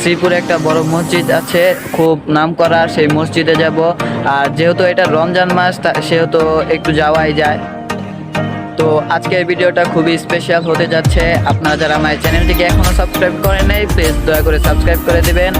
শ্রীপুরে একটা বড় মসজিদ আছে। খুব নাম করা সেই মসজিদে যাব। আর যেহেতু এটা রমজান মাস সেহেতু একটু যাওয়াই যায়। তো আজকে এই ভিডিওটা খুবই স্পেশাল হতে যাচ্ছে। আপনারা যারা আমার চ্যানেলটিকে এখনও সাবস্ক্রাইব করেন নাই প্লিজ দয়া করে সাবস্ক্রাইব করে দিবেন।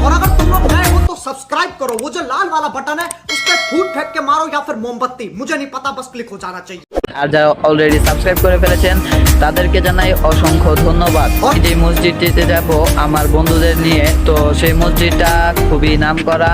सब्सक्राइब करो वो जो लाल वाला बटन है उस पर फूट फेंक के मारो या फिर मोमबत्ती मुझे नहीं पता बस क्लिक हो जाना चाहिए আর যারা অলরেডি সাবস্ক্রাইব করে ফেলেছেন তাদেরকে জানাই অসংখ্য ধন্যবাদ আমি যে মসজিদটিতে যাব আমার বন্ধুদের নিয়ে তো সেই মসজিদটা খুবই নাম করা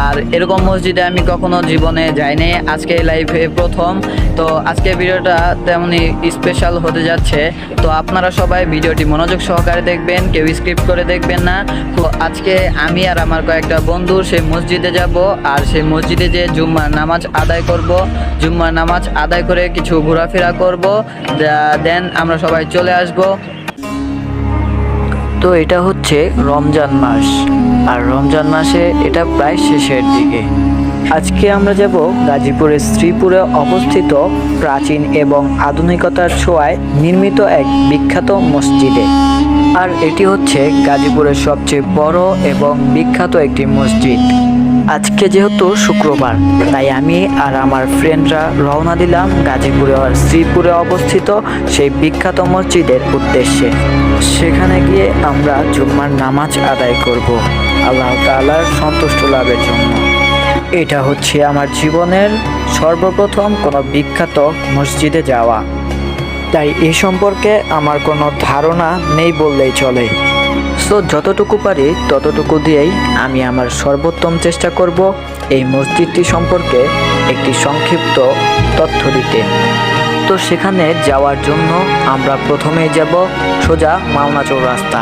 আর এরকম মসজিদে আমি কখনো জীবনে যাইনি আজকে লাইভে প্রথম তো আজকে ভিডিওটা তেমনি স্পেশাল হতে যাচ্ছে তো আপনারা সবাই ভিডিওটি মনোযোগ সহকারে দেখবেন কেউ স্ক্রিপ্ট করে দেখবেন না তো আজকে আমি আর আমার কয়েকটা বন্ধু সেই মসজিদে যাব আর সেই মসজিদে যে জুম্মার নামাজ আদায় করব। জুম্মার নামাজ আদায় করে কিছু ঘোরাফেরা করব। দেন আমরা সবাই চলে আসব। তো এটা হচ্ছে রমজান মাস। আর রমজান মাসে এটা প্রায় শেষের দিকে। আজকে আমরা যাব গাজীপুরের শ্রীপুরে অবস্থিত প্রাচীন এবং আধুনিকতার ছোঁয়ায় নির্মিত এক বিখ্যাত মসজিদে। আর এটি হচ্ছে গাজীপুরের সবচেয়ে বড় এবং বিখ্যাত একটি মসজিদ। আজকে যেহেতু শুক্রবার, তাই আমি আর আমার ফ্রেন্ডরা রওনা দিলাম গাজীপুরে আর শ্রীপুরে অবস্থিত সেই বিখ্যাত মসজিদের উদ্দেশ্যে। সেখানে গিয়ে আমরা জুম্মার নামাজ আদায় করব। আল্লাহ তাআলার সন্তুষ্ট লাভের জন্য। এটা হচ্ছে আমার জীবনের সর্বপ্রথম কোনো বিখ্যাত মসজিদে যাওয়া। তাই এ সম্পর্কে আমার কোনো ধারণা নেই বললেই চলে। সো যতটুকু পারি ততটুকু দিয়েই আমি আমার সর্বোত্তম চেষ্টা করব এই মসজিদটি সম্পর্কে একটি সংক্ষিপ্ত তথ্য দিতে। তো সেখানে যাওয়ার জন্য আমরা প্রথমেই যাব সোজা মাওনা চৌরাস্তা।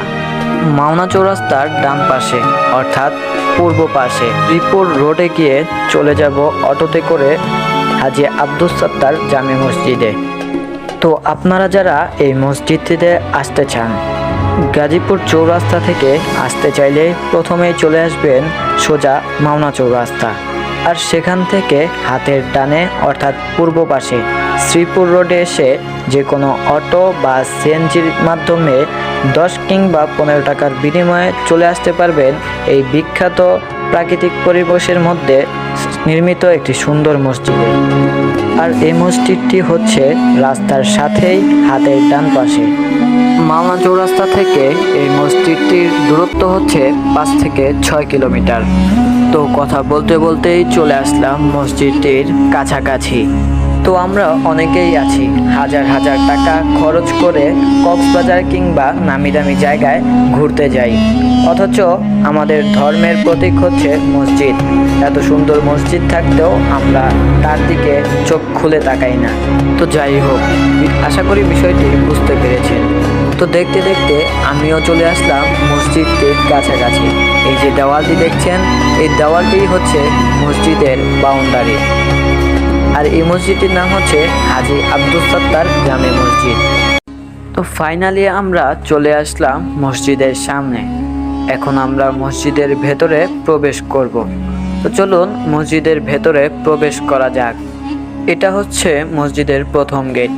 মাওনা চৌরাস্তার ডান পাশে, অর্থাৎ পূর্ব পাশে ত্রিপুর রোডে গিয়ে চলে যাব অটোতে করে হাজি আব্দুস সত্তার জামে মসজিদে। তো আপনারা যারা এই মসজিদটিতে আসতে চান, গাজীপুর চৌরাস্তা থেকে আসতে চাইলে প্রথমেই চলে আসবেন সোজা মাওনা চৌরাস্তা। আর সেখান থেকে হাতের ডানে, অর্থাৎ পূর্ব পাশে শ্রীপুর রোডে এসে যে কোনো অটো বা সিএনজির মাধ্যমে দশ কিংবা পনেরো টাকার বিনিময়ে চলে আসতে পারবেন এই বিখ্যাত প্রাকৃতিক পরিবেশের মধ্যে নির্মিত একটি সুন্দর মসজিদে। আর এই মসজিদটি হচ্ছে রাস্তার সাথেই হাতের ডান পাশে। মাওনা চৌরাস্তা থেকে এই মসজিদটির দূরত্ব হচ্ছে পাঁচ থেকে ছয় কিলোমিটার। তো কথা বলতে বলতেই চলে আসলাম মসজিদটির কাছাকাছি। তো আমরা অনেকেই আছি। হাজার হাজার টাকা খরচ করে কক্সবাজার কিংবা নামি দামি জায়গায় ঘুরতে যাই। অথচ আমাদের ধর্মের প্রতীক হচ্ছে মসজিদ। এত সুন্দর মসজিদ থাকতেও আমরা তার দিকে চোখ খুলে তাকাই না। তো যাই হোক, আশা করি বিষয়টি বুঝতে পেরেছেন। তো দেখতে দেখতে আমিও চলে আসলাম মসজিদটির কাছাকাছি। এই যে দেওয়ালটি দেখছেন, এই দেওয়ালটি হচ্ছে মসজিদের বাউন্ডারি। আর এই মসজিদটির নাম হচ্ছে হাজি আব্দুল সত্তার জামে মসজিদ। তো ফাইনালি আমরা চলে আসলাম মসজিদের সামনে। এখন আমরা মসজিদের ভেতরে প্রবেশ করব। তো চলুন মসজিদের ভেতরে প্রবেশ করা যাক। এটা হচ্ছে মসজিদের প্রথম গেট।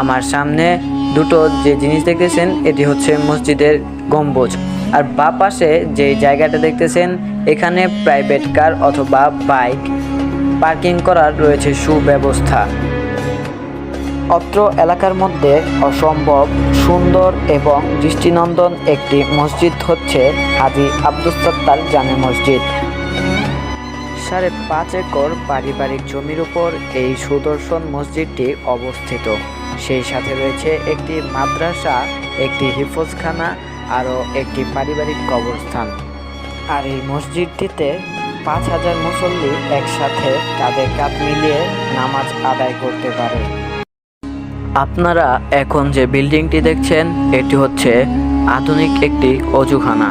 আমার সামনে দুটো যে জিনিস দেখতেছেন, এটি হচ্ছে মসজিদের গম্বুজ। আর বা পাশে যে জায়গাটা দেখতেছেন, এখানে প্রাইভেট কার অথবা বাইক পার্কিং করার রয়েছে সুব্যবস্থা। অত্র এলাকার মধ্যে অসম্ভব, সুন্দর এবং দৃষ্টিনন্দন একটি মসজিদ হচ্ছে হাজি আব্দুস সত্তার জামে মসজিদ। সাড়ে পাঁচ একর পারিবারিক জমির উপর এই সুদর্শন মসজিদটি অবস্থিত। সেই সাথে রয়েছে একটি মাদ্রাসা, একটি হিফজখানা, আরও একটি পারিবারিক কবরস্থান। আর এই মসজিদটিতে পাঁচ হাজার মুসল্লি একসাথে কাঁধে কাঁধ মিলিয়ে নামাজ আদায় করতে পারে। আপনারা এখন যে বিল্ডিংটি দেখছেন, এটি হচ্ছে আধুনিক একটি অজুখানা।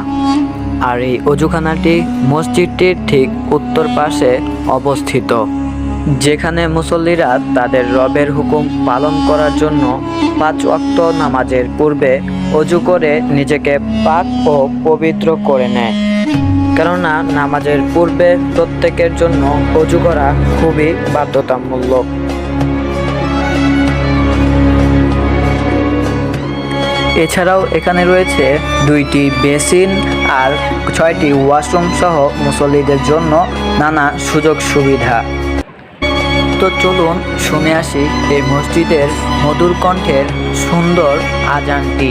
আর এই অজুখানাটি মসজিদটির ঠিক উত্তর পাশে অবস্থিত, যেখানে মুসল্লিরা তাদের রবের হুকুম পালন করার জন্য পাঁচ ওয়াক্ত নামাজের পূর্বে অজু করে নিজেকে পাক ও পবিত্র করে নেয়। কেননা নামাজের পূর্বে প্রত্যেকের জন্য অজু করা খুবই বাধ্যতামূলক। এছাড়াও এখানে রয়েছে দুইটি বেসিন আর ছয়টি ওয়াশরুম সহ মুসল্লিদের জন্য নানা সুযোগ সুবিধা। তো চলুন শুনে আসি এই মসজিদের মধুর কণ্ঠের সুন্দর আজানটি।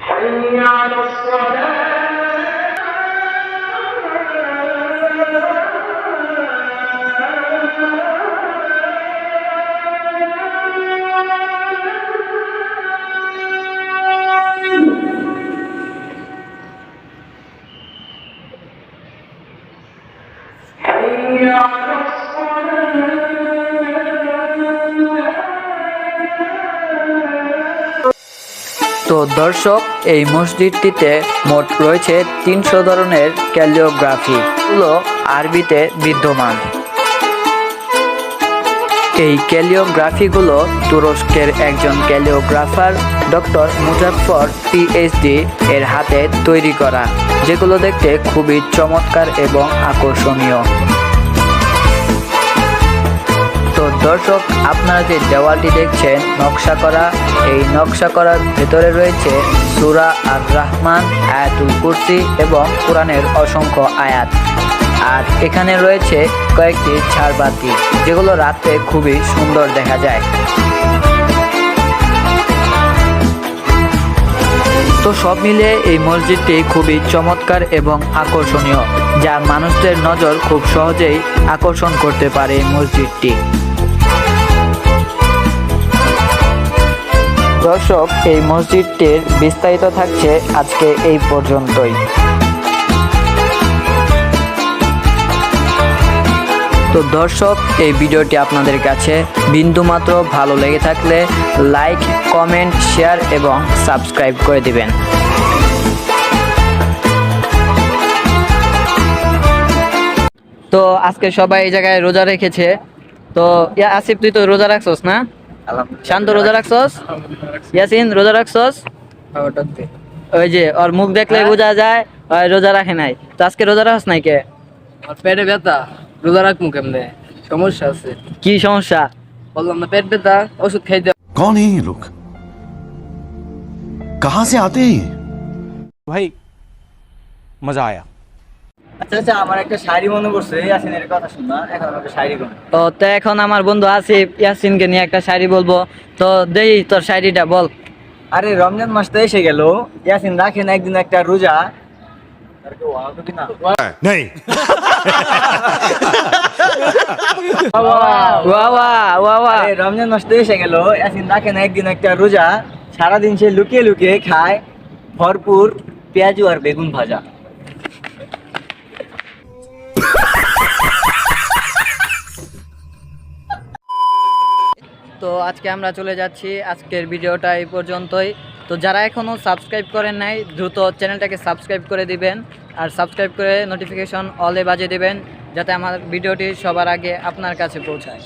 حي على الصلاة حي على তো দর্শক, এই মসজিদটিতে মোট রয়েছে তিনশো ধরনের ক্যালিওগ্রাফি। গুলো আরবিতে বিদ্যমান। এই ক্যালিওগ্রাফিগুলো তুরস্কের একজন ক্যালিওগ্রাফার ডক্টর মুজাফর পিএইচডি এর হাতে তৈরি করা, যেগুলো দেখতে খুবই চমৎকার এবং আকর্ষণীয়। দর্শক, আপনারা যে দেওয়ালটি দেখছেন, নকশা করা, এই নকশা করার ভেতরে রয়েছে সুরা আর রহমান আয়াতুল কুরসি এবং কোরআনের অসংখ্য আয়াত। আর এখানে রয়েছে কয়েকটি ঝাড়বাতি যেগুলো রাতে খুবই সুন্দর দেখা যায়। তো সব মিলে এই মসজিদটি খুবই চমৎকার এবং আকর্ষণীয়, যা মানুষদের নজর খুব সহজেই আকর্ষণ করতে পারে এই মসজিদটি। দর্শক, এই মসজিদটির বিস্তারিত থাকছে আজকে এই পর্যন্তই। তো দর্শক, এই ভিডিওটি আপনাদের কাছে বিন্দুমাত্র ভালো লেগে থাকলে লাইক, কমেন্ট, শেয়ার এবং সাবস্ক্রাইব করে দিবেন। তো আজকে সবাই এই জায়গায় রোজা রেখেছে। তো ইয়া, আসিফ, তুই তো রোজা রাখছস না? শান্ত রোজা রাখছস ইয়াসিন রোজা রাখছস ওই যে ওর মুখ দেখলে বোঝা যায় ওই রোজা রাখে নাই তো আজকে রোজা রাখছ নাই কে আমার পেটে ব্যথা রোজা রাখবো কেমনে সমস্যা আছে কি সমস্যা বললাম না পেট ব্যথা ওষুধ খাইতে कौन है ये लोग कहां से आते हैं ये भाई मजा आया আচ্ছা আচ্ছা আমার একটা শাড়ি মনে পড়ছে ইয়াসিনের কথা শুননা এখন আমাকে শাড়ি কোন ও তো এখন আমার বন্ধু আসিফ ইয়াসিনকে নিয়ে একটা শায়রি বলব। তো দেই তোর শায়রিটা বল। আরে রমজান মাস তো এসে গেল ইয়াসিন রাখেন একদিন একটা রোজা। রমজান মাস তো এসে গেল ইয়াসিন রাখেন একদিন একটা রোজা। সারাদিন সে লুকিয়ে লুকিয়ে খায় ভরপুর পেঁয়াজু আর বেগুন ভাজা। তো আজকে আমরা চলে যাচ্ছি। আজকের ভিডিওটা এই পর্যন্তই। তো যারা এখনও সাবস্ক্রাইব করেন নাই, দ্রুত চ্যানেলটাকে সাবস্ক্রাইব করে দিবেন আর সাবস্ক্রাইব করে নোটিফিকেশন অলে বাজে দিবেন, যাতে আমার ভিডিওটি সবার আগে আপনার কাছে পৌঁছায়।